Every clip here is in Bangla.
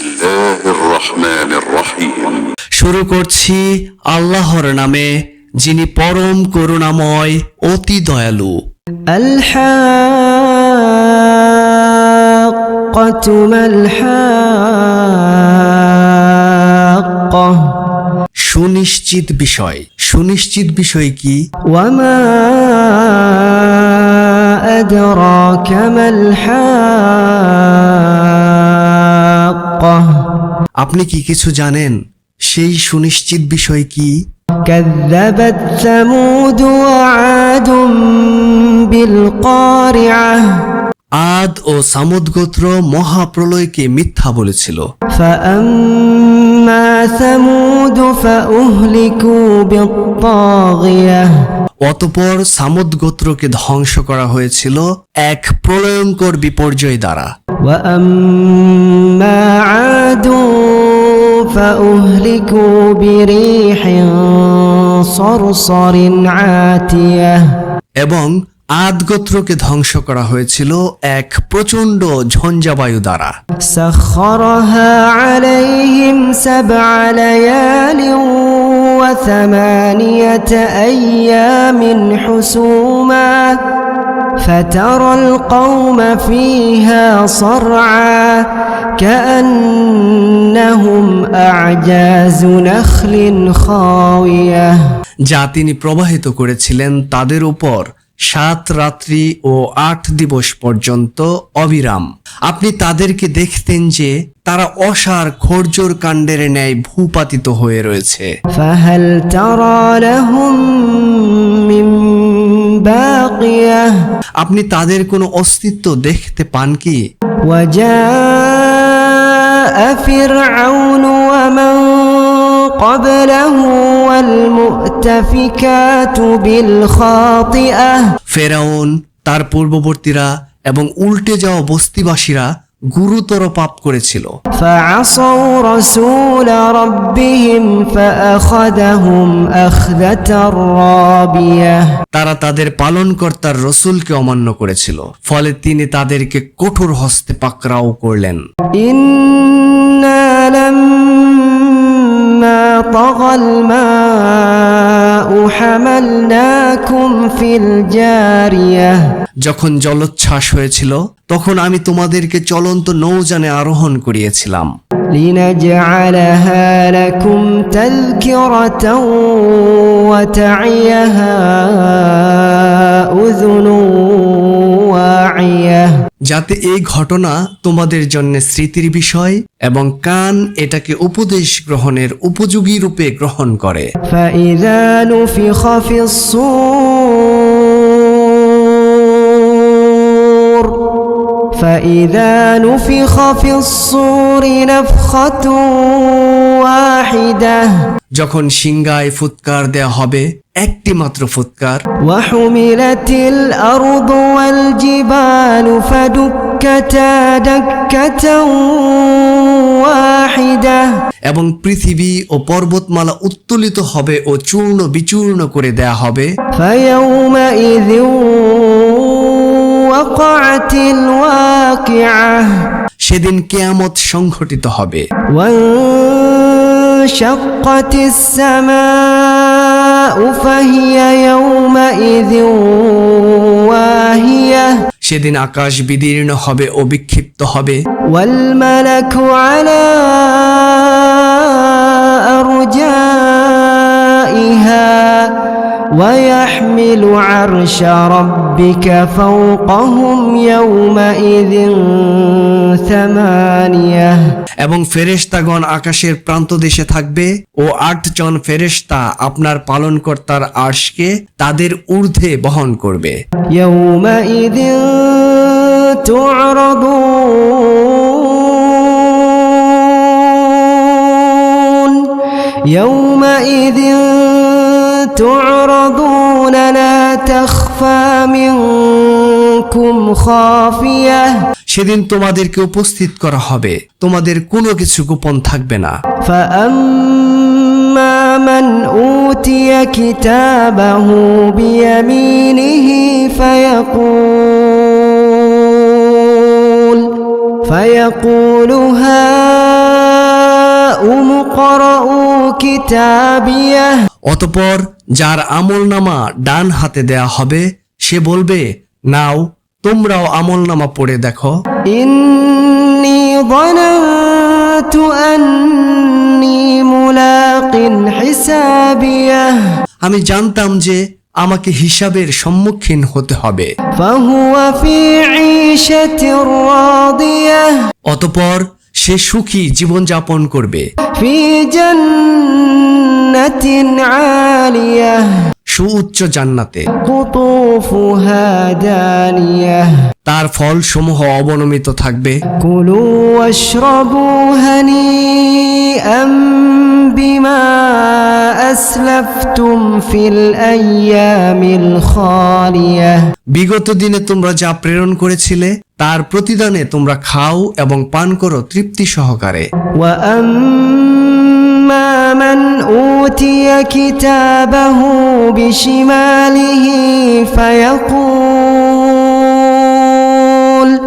الله الرحمن الرحيم শুরু করছি আল্লাহর নামে যিনি পরম করুণাময় অতি দয়ালু الحاقة ما الحاقة সুনিশ্চিত বিষয় সুনিশ্চিত বিষয় কি وما أدراك ما الحاقة আপনি কি কিছু জানেন সেই সুনিশ্চিত বিষয় কি كذبت ثمود وعاد بالقارعة আদ ও সামুদ গোত্র মহাপ্রলয়কে মিথ্যা বলেছিল فأما ثمود فأهلكوا بالطاغية অতপর সামুদ গোত্রকে ধ্বংস করা হয়েছিল এক প্রলয়ঙ্কর বিপর্যয় দ্বারা وأما عاد فأهلكوا بريح صرصر عاتية এবং আদ গোত্রকে ধ্বংস করা হয়েছিল এক প্রচণ্ড ঝঞ্ঝাবায়ু দ্বারা سخرها عليهم سبع ليال وثمانية أيام حسوما فترى القوم فيها صرعا كأنهم أعجاز نخل خاوية যা তিনি প্রবাহিত করেছিলেন তাদের উপর সাত রাত্রি ও আট দিবস পর্যন্ত অবিরাম আপনি তাদেরকে দেখতেন যে তারা অসার খর্জর কাণ্ডের ন্যায় ভূপাতিত হয়ে রয়েছে فهل ترى لهم من باقية আপনি তাদের কোনো অস্তিত্ব দেখতে পান কি وجاء فرعون ومن قبله والمؤتفكات بالخاطئة ফেরাউন তার পূর্ববর্তীরা এবং উল্টে যাওয়া বস্তিবাসীরা গুরুতর পাপ করেছিল فعصوا رسول ربهم فأخذهم أخذة رابية তারা তাদের পালনকর্তার রসুলকে অমান্য করেছিল ফলে তিনি তাদেরকে কঠোর হস্তে পাকড়াও করলেন إنا لما طغى الماء حملناكم في الجارية যখন জলোচ্ছ্বাস হয়েছিল তখন আমি তোমাদেরকে চলন্ত নৌযানে আরোহণ করিয়েছিলাম لنجعلها لكم تذكرة وتعيها أذن واعية যাতে এই ঘটনা তোমাদের জন্য স্মৃতির বিষয় এবং কান এটাকে উপদেশ গ্রহণের উপযোগী রূপে গ্রহণ করে فإذا نفخ في الصور فإذا نفخ في الصور نفخة واحدة যখন সিংগায় ফুৎকার দেয়া হবে একটি মাত্র ফুৎকার وحملت الأرض والجبال فدكتا دكة واحدة এবং পৃথিবী ও পর্বতমালা উত্তোলিত হবে ও চূর্ণ বিচূর্ণ করে দেয়া হবে فيومئذ وقعت الواقعة সেদিন কেয়ামত সংঘটিত হবে। সেদিন আকাশ বিদীর্ণ হবে ও বিক্ষিপ্ত হবে। ওয়াল মালাকু আলা ويحمل عرش ربك فوقهم يومئذ ثمانية এবং ফেরেশতাগণ আকাশের প্রান্ত দেশে থাকবে ও আটজন ফেরেশতা আপনার পালনকর্তার আর্শকে তাদের ঊর্ধ্বে বহন করবে يومئذ تعرضون يومئذ تعرضون لا تخفى منكم خافية সেদিন তোমাদেরকে উপস্থিত করা হবে তোমাদের কোনো কিছু গোপন থাকবে না فأما من أوتي كتابه بيمينه فيقول فيقول هَٰذَا هاؤم اقرءوا كتابيه অতপর যার আমল নামা ডান হাতে দেয়া হবে সে বলবে নাও তোমরাও আমল নামা পড়ে দেখো। আমি জানতাম যে আমাকে হিসাবের সম্মুখীন হতে হবে। অতপর সে সুখী জীবনযাপন করবে। সুউচ্চ জান্নাতে। তার ফল সমূহ অবনমিত থাকবে। বিমা বিগত দিনে তোমরা যা প্রেরণ করেছিলে তার প্রতিদানে তোমরা খাও এবং পান করো তৃপ্তি সহকারে وأما من أوتي كتابه بشماله فيقول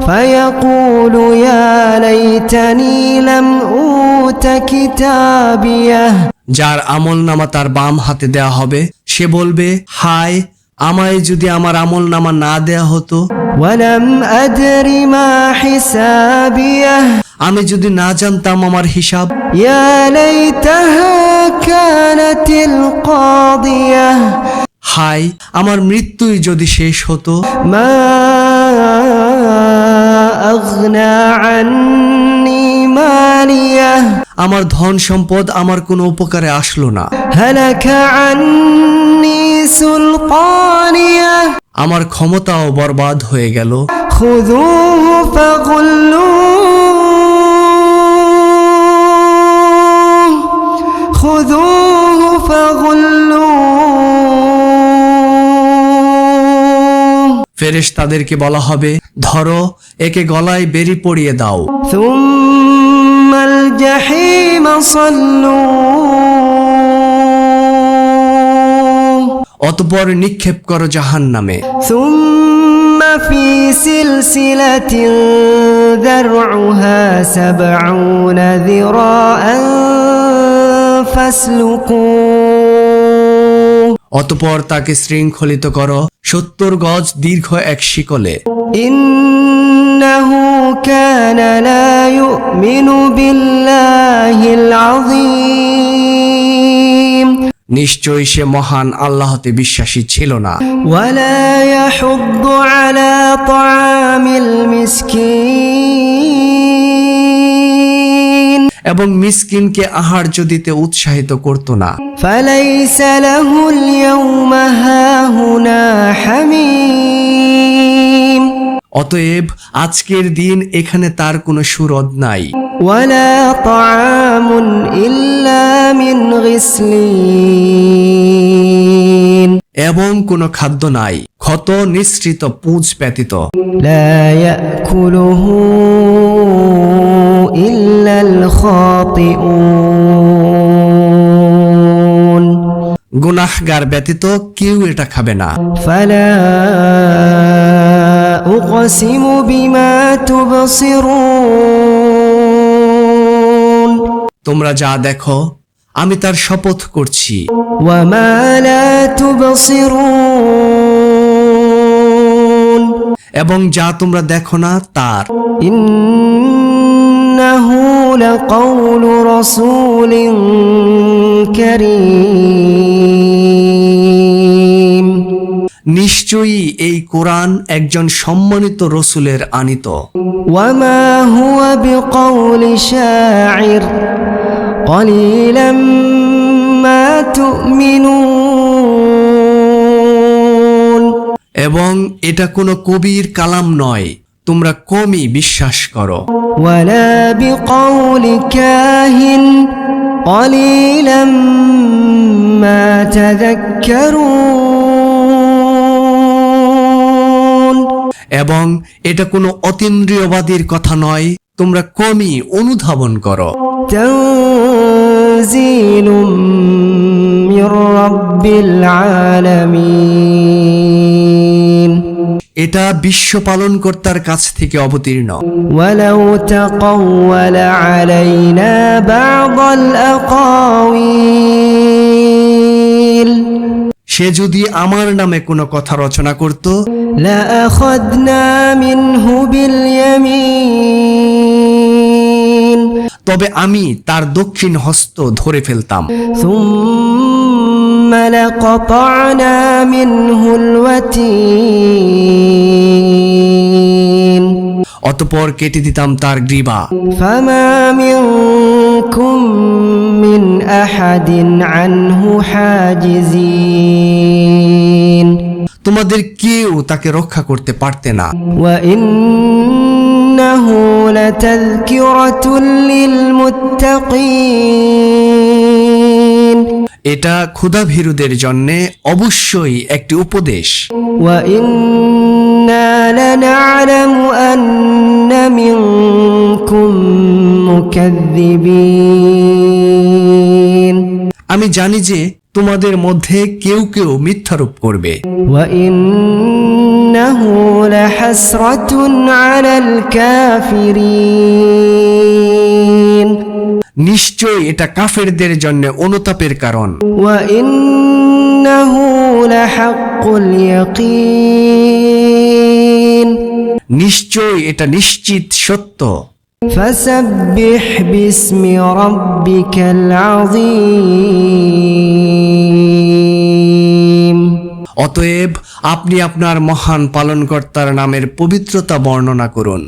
فيقول يا ليتني لم أوت كتابيه যার আমল নামা তার বাম হাতে দেয়া হবে সে বলবে হায় আমায় যদি আমার আমল নামা না দেয়া হতো? আমি যদি না জানতাম আমার হিসাব? হাই আমার মৃত্যুই যদি শেষ হতো? আমার ধন সম্পদ আমার কোনো উপকারে আসলো না। হ্যাঁ عني سلطانيه আমার ক্ষমতাও বরবাদ হয়ে গেল خذوه فغلوه خذوه فغلوه ফেরেশ তাদেরকে বলা হবে ধরো একে গলায় বেরি পড়িয়ে দাও ثم الجحيم صلوه অতপর নিক্ষেপ করো জাহান নামে ثم في سلسلة ذرعها سبعون ذراعا فاسلكوه অতপর তাকে শৃঙ্খলিত করো সত্তর গজ দীর্ঘ এক শিকলে إنه كان لا يؤمن بالله العظيم নিশ্চয়ই সে মহান আল্লাহতে বিশ্বাসী ছিল না। এবং মিসকিনকে আহার্য দিতে উৎসাহিত করত না। ফালাইসা লাহুল ইয়াউমা অতএব আজকের দিন এখানে তার কোনো সুরদ নাই। এবং কোনো খাদ্য নাই ক্ষত নিঃসৃত পুঁজ ব্যতীত। গুনাহগার ব্যতীত কেউ এটা খাবে না। ফলা أقسم بما تبصرون তোমরা যা দেখো আমি তার শপথ করছি وما لا تبصرون এবং যা তোমরা দেখো না তার إنه لقول رسول كريم নিশ্চয়ই এই কোরআন একজন সম্মানিত রসুলের আনিত وما هو بقول شاعر قليلا ما تؤمنون এবং এটা কোনো কবির কালাম নয় তোমরা কমই বিশ্বাস করো ولا بقول كاهن قليلا ما تذكرون এবং এটা কোনো অতীন্দ্রিয়বাদীর কথা নয় তোমরা কমই অনুধাবন করো। এটা বিশ্ব পালন কর্তার কাছ থেকে অবতীর্ণ। সে যদি আমার নামে কোনো কথা রচনা করত لأخذنا منه باليمين তবে আমি তার দক্ষিণ হস্ত ধরে ফেলতাম ثم لقطعنا منه الوتين অতপর কেটে দিতাম তার গ্রীবা فما منكم من احد عنه حاجزين তোমাদের কেউ তাকে রক্ষা করতে পারতে না وانه لتذكره للمتقين এটা ক্ষুধাভীরুদের জন্য অবশ্যই একটি উপদেশ وانا لنعلم ان منكم مكذبين আমি জানি যে তোমাদের মধ্যে কেউ কেউ মিথ্যারোপ করবে وانه لحسره على الكافرين নিশ্চয় এটা কাফেরদের জন্য অনুতাপের কারণ وانه لحق اليقين নিশ্চয় এটা নিশ্চিত সত্য فسبح باسم ربك العظيم অতএব আপনি আপনার মহান পালনকর্তার নামের পবিত্রতা বর্ণনা করুন